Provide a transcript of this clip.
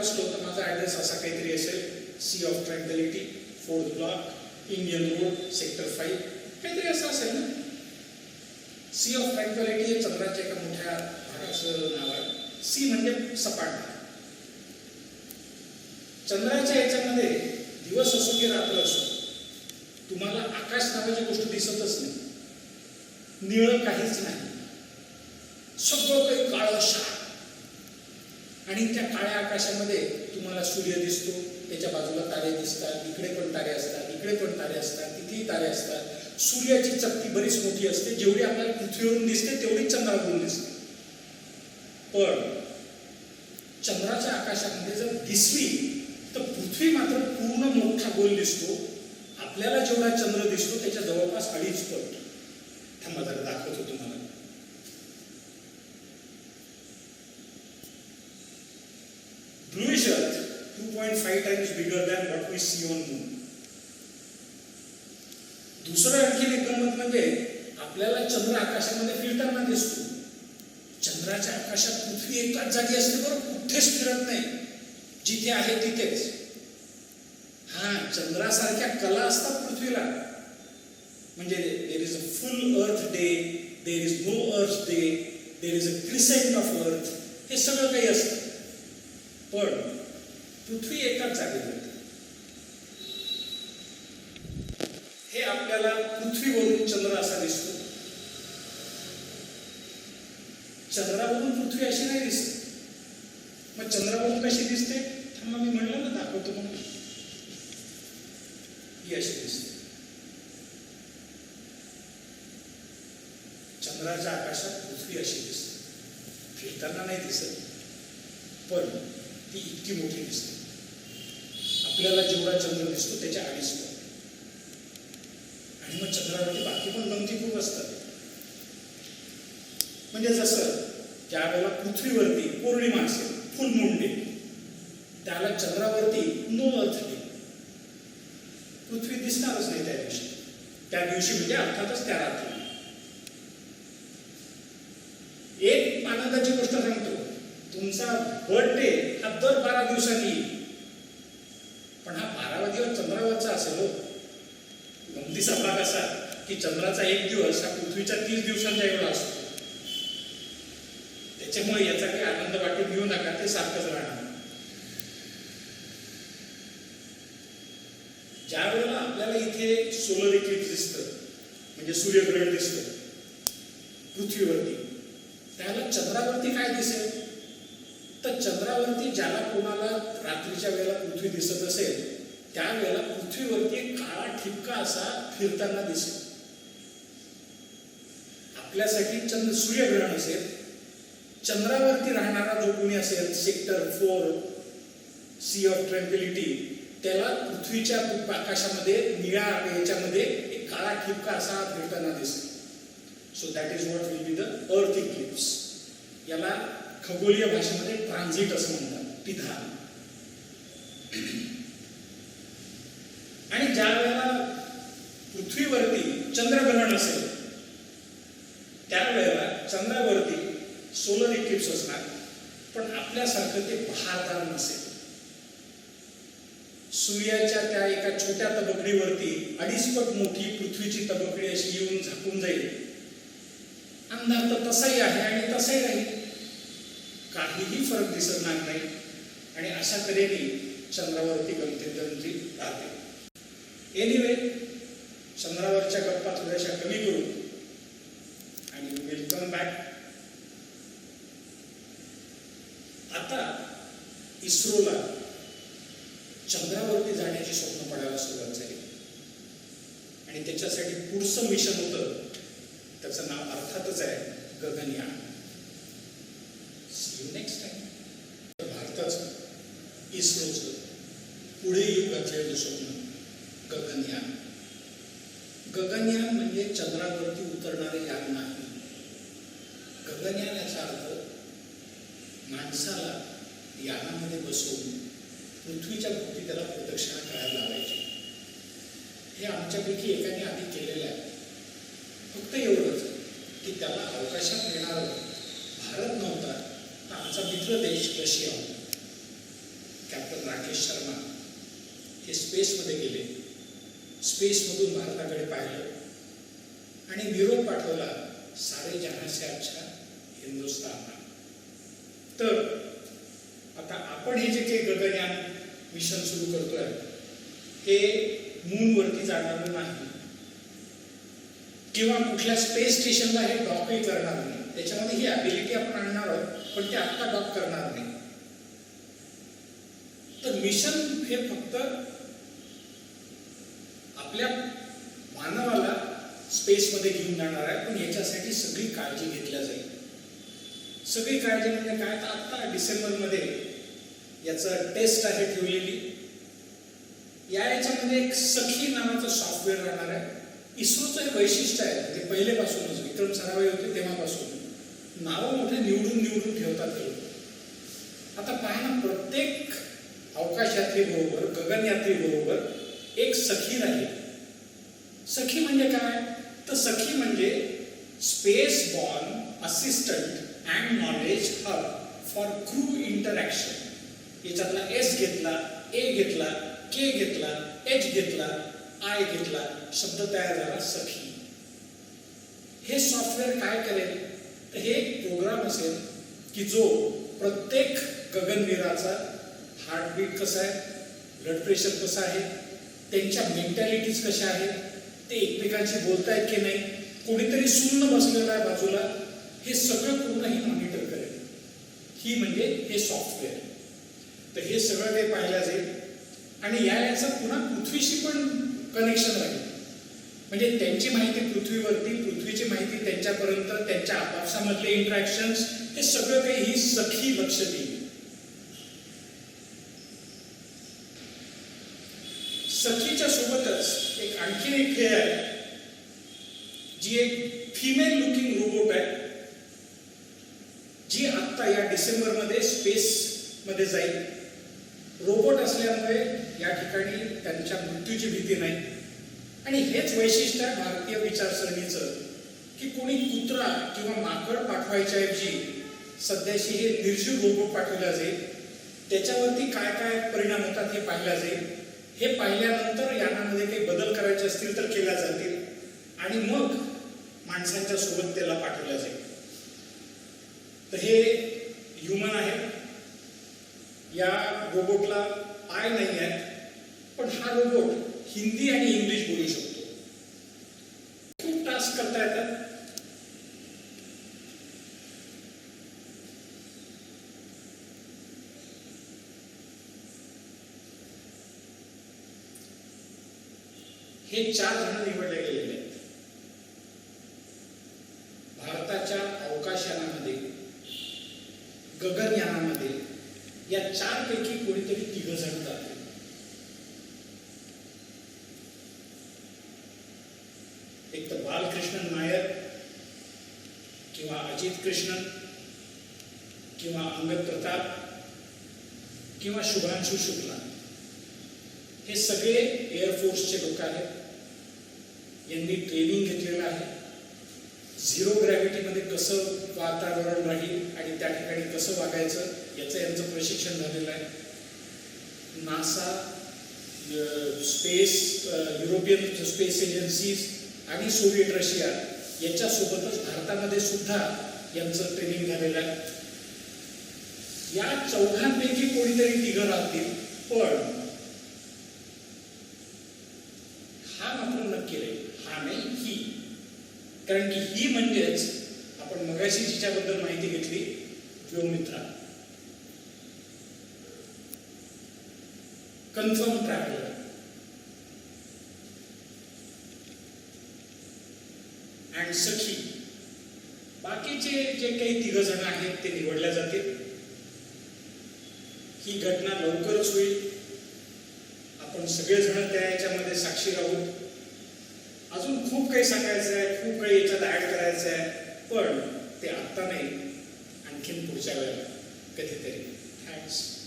बसलो तर माझा ॲड्रेस असा काहीतरी असेल sea of tranquillity fourth block Indian road sector five काहीतरी असं असेल ना सी ऑफ ट्रँक्विलिटी हे चंद्राच्या एका मोठ्या भागाचं नाव आहे सी म्हणजे सपाट. भाग. चंद्राच्या याच्यामध्ये दिवस असो की रात्र असो तुम्हाला आकाश नावाची गोष्ट दिसतच नाही. निळ काहीच नाही सगळं काही काळं शार आणि त्या काळ्या आकाशामध्ये तुम्हाला सूर्य दिसतो त्याच्या बाजूला तारे दिसतात इकडे पण तारे असतात इकडे पण तारे असतात तिथेही तारे असतात. सूर्याची चकती बरीच मोठी असते जेवढी आपल्याला पृथ्वीवरून दिसते तेवढी चंद्रावरून दिसते. पण चंद्राच्या आकाशामध्ये जर दिसली तर पृथ्वी मात्र पूर्ण मोठा गोल दिसतो. आपल्याला जेवढा चंद्र दिसतो त्याच्या जवळपास अडीच पट थांबा जरा दाखवतो तुम्हाला. 2.5 times bigger than what we see on moon. दुसरं आणखी एक गंमत म्हणजे आपल्याला चंद्र आकाशामध्ये फिरताना दिसतो. चंद्राच्या आकाशात पृथ्वी एकाच जागी असते बरं कुठेच फिरत नाही. जिथे आहे तिथेच. हा चंद्रासारख्या कला असतात पृथ्वीला. म्हणजे देर is a full earth day there is no earth day there is a crescent of earth हे सगळं काही असतं. पण पृथ्वी एकाच जागेत होती. हे आपल्याला पृथ्वीवरून चंद्र असा दिसतो. चंद्रावरून पृथ्वी अशी नाही दिसत. मग चंद्रावरून कशी दिसते? थांबा मी म्हणलं ना दाखवतो म्हणून ही अशी दिसते. चंद्राच्या आकाशात पृथ्वी अशी दिसते. फिरताना नाही दिसत पण ती इतकी मोठी दिसते. आपल्याला जेवढा चंद्र दिसतो त्याच्या आधीच आणि मग चंद्रावरती बाकी पण गमती खूप असतात. म्हणजे जसं ज्या वेळेला पृथ्वीवरती पौर्णिमा असेल फुल मून त्याला चंद्रावरती नो अर्थ डे पृथ्वी दिसणारच नाही त्या दिवशी. त्या दिवशी म्हणजे अर्थातच त्या रात्री. एक आनंदाची गोष्ट सांगतो. तुमचा बर्थडे हा दर बारा दिवसांनी येईल पण हा बारावा दिवस चंद्रावरचा असेल. हो गमतीचा भाग असा की चंद्राचा एक दिवस हा पृथ्वीच्या तीस दिवसांचा एवढा असतो. त्याच्यामुळे याचा काही आनंद वाटून घेऊ नका ते सारखंच राहणार. ज्या वेळेला आपल्याला इथे सोलर इक्लिप्स दिसतं म्हणजे सूर्यग्रहण दिसतं पृथ्वीवरती त्याला चंद्रावरती काय दिसेल? तर चंद्रावरती ज्याला कोणाला रात्रीच्या वेळेला पृथ्वी दिसत असेल त्यावेळेला पृथ्वीवरती एक काळा ठिपका असा फिरताना दिसेल. आपल्यासाठी चंद्र सूर्यग्रहण असेल चंद्रावरती राहणारा जो कोणी असेल sector four sea of tranquillity त्याला पृथ्वीच्या आकाशामध्ये निळ्या याच्यामध्ये एक काळा ठिपका असा फिरताना दिसेल. So that is what will be the earth eclipse याला खगोलीय भाषेमध्ये ट्रान्झिट असं म्हणतात पिधा आणि ज्या वेळेला पृथ्वीवरती चंद्रग्रहण असेल त्यावेळेला चंद्रावरती सोलर इक्लिप्स असणार. पण आपल्यासारखं ते बहारदार नसेल. सूर्याच्या त्या एका छोट्या तबकडीवरती अडीच पट मोठी पृथ्वीची तबकडी अशी येऊन झाकून जाईल. अंधार तर तसाही आहे आणि तसाही राहील. काहीही फरक दिसणार नाही. आणि अशा तऱ्हेने चंद्रावरती गमती राहते. एनिवे चंद्रावरच्या गप्पा थोड्याशा कमी करू. आणि वेलकम बॅक आता इस्रोला चंद्रावरती जाण्याची स्वप्न पडायला सुरुवात झाली. आणि त्याच्यासाठी पुढचं मिशन होतं. त्याचं नाव अर्थातच आहे गगनयान. नेक्स्ट टाइम भारताचं इस्रोचं पुढे येऊ घातलेलं स्वप्न गगनयान. गगनयान म्हणजे चंद्रावरती उतरणारे यान नाही. गगनयान याचा अर्थ माणसाला यानामध्ये बसवून पृथ्वीच्या भोवती त्याला प्रदक्षिणा करायला लावायची. हे आमच्यापैकी एकाने आधी केलेलं आहे. फक्त एवढंच की त्याला अवकाशात नेणारं भारत नव्हता तर आमचा मित्र देश रशिया कॅप्टन राकेश शर्मा हे स्पेसमध्ये गेले. स्पेसमधून भारताकडे पाहिलं. आणि निरोप पाठवला सारे जहां अच्छा हिंदुस्थानला. तर आता आपण हे जे काही गगनयान मिशन सुरू करतोय हे मूनवरती जाणार नाही. किंवा कुठल्या स्पेस स्टेशनला हे डॉकही करणार नाही. त्याच्यामध्ये ही ॲबिलिटी आपण आणणार आहोत पण ते आत्ता डॉक करणार नाही. तर मिशन हे फक्त आपल्या मानवाला स्पेसमध्ये घेऊन जाणार आहे पण याच्यासाठी सगळी काळजी घेतल्या जाईल. सगळी काळजी म्हणजे काय? तर आत्ता डिसेंबरमध्ये याचं टेस्ट आहे ठेवलेली. या याच्यामध्ये एक सखी नावाचं सॉफ्टवेअर राहणार आहे. इस्रोचं एक वैशिष्ट्य आहे म्हणजे पहिलेपासूनच विक्रम सरावे होते तेव्हापासून. नावं मोठे निवडून निवडून ठेवतात ते लोक. आता पहा ना प्रत्येक अवकाश यात्री बरोबर गगनयात्री बरोबर एक सखी राहील. सखी म्हणजे काय? तर सखी म्हणजे space borne assistant and knowledge hub for crew interaction याच्यातला एस घेतला ए घेतला के घेतला एच घेतला आय घेतला. शब्द तयार झाला सखी. हे सॉफ्टवेअर काय करेल? तर हे एक प्रोग्राम असेल की जो प्रत्येक गगनवीराचा हार्टबीट कसा आहे ब्लड प्रेशर कसं आहे त्यांच्या मेंटॅलिटीज कशा आहेत ते एकमेकांशी बोलतायत की नाही कोणीतरी सुन्न बसलेला आहे बाजूला हे सगळं पूर्ण ही मॉनिटर करेल. ही म्हणजे हे सॉफ्टवेअर तर हे सगळं ते पाहिलं जाईल. आणि या याचं पुन्हा पृथ्वीशी पण कनेक्शन राहील. म्हणजे त्यांची माहिती पृथ्वीवरती पृथ्वीची माहिती त्यांच्यापर्यंत त्यांच्या आपापसामधले इंटरॅक्शन्स हे सगळं काही ही सखी लक्ष देईल. सखीच्या सोबतच एक आणखीन एक खेळ आहे. जी एक फिमेल लुकिंग रोबोट आहे. जी आत्ता या डिसेंबरमध्ये स्पेस मध्ये जाईल. रोबोट असल्यामुळे या ठिकाणी त्यांच्या मृत्यूची भीती नाही. आणि हेच वैशिष्ट्य आहे भारतीय विचारसरणीचं की कोणी कुत्रा किंवा माकड पाठवायच्या ऐवजी सध्याशी हे निर्जीव रोबोट पाठवला जाईल. त्याच्यावरती काय काय परिणाम होतात हे पाहिला जाईल. हे पाहिल्यानंतर यानामध्ये काही बदल करायचे असतील तर केल्या जातील. आणि मग माणसांच्या सोबत त्याला पाठवलं जाईल. तर हे ह्युमन आहे. या रोबोटला पाय नाही आहेत पण हा रोबोट हिंदी आणि इंग्लिश बोलू शकतो. खूप टास्क करता हे चार जण निवडले गेलेले आहेत भारताच्या अवकाशयानामध्ये गगनयानामध्ये या चार पैकी कोणीतरी तिघ जण जाते एक तर बालकृष्णन नायर किंवा अजित कृष्णन किंवा अंगद प्रताप किंवा शुभांशु शुक्ला. हे सगळे एअरफोर्सचे लोक आहेत. यांनी ट्रेनिंग घेतलेलं आहे. झिरो ग्रॅव्हिटीमध्ये कसं वातावरण राहील आणि त्या ठिकाणी कसं वागायचं याचं यांचं प्रशिक्षण झालेलं आहे. NASA space European space agencies आणि सोव्हिएट रशिया याच्यासोबतच भारतामध्ये सुद्धा यांचं ट्रेनिंग झालेलं आहे. या चौघांपैकी कोणीतरी तिघं राहतील पण हा मात्र नक्की राहील हा नाही ही कारण की ही म्हणजेच आपण मगाशी जिच्याबद्दल माहिती घेतली Vyommitra confirm traveller and Sakhi बाकीचे जे काही तिघ जण आहेत ते निवडल्या जातील. ही घटना लवकरच होईल. आपण सगळेजण त्या याच्यामध्ये साक्षी राहू. अजून खूप काही सांगायचं आहे खूप काही याच्यात ऍड करायचं आहे पण ते आत्ता नाही. आणखीन पुढच्या वेळेला. कधीतरी. थँक्स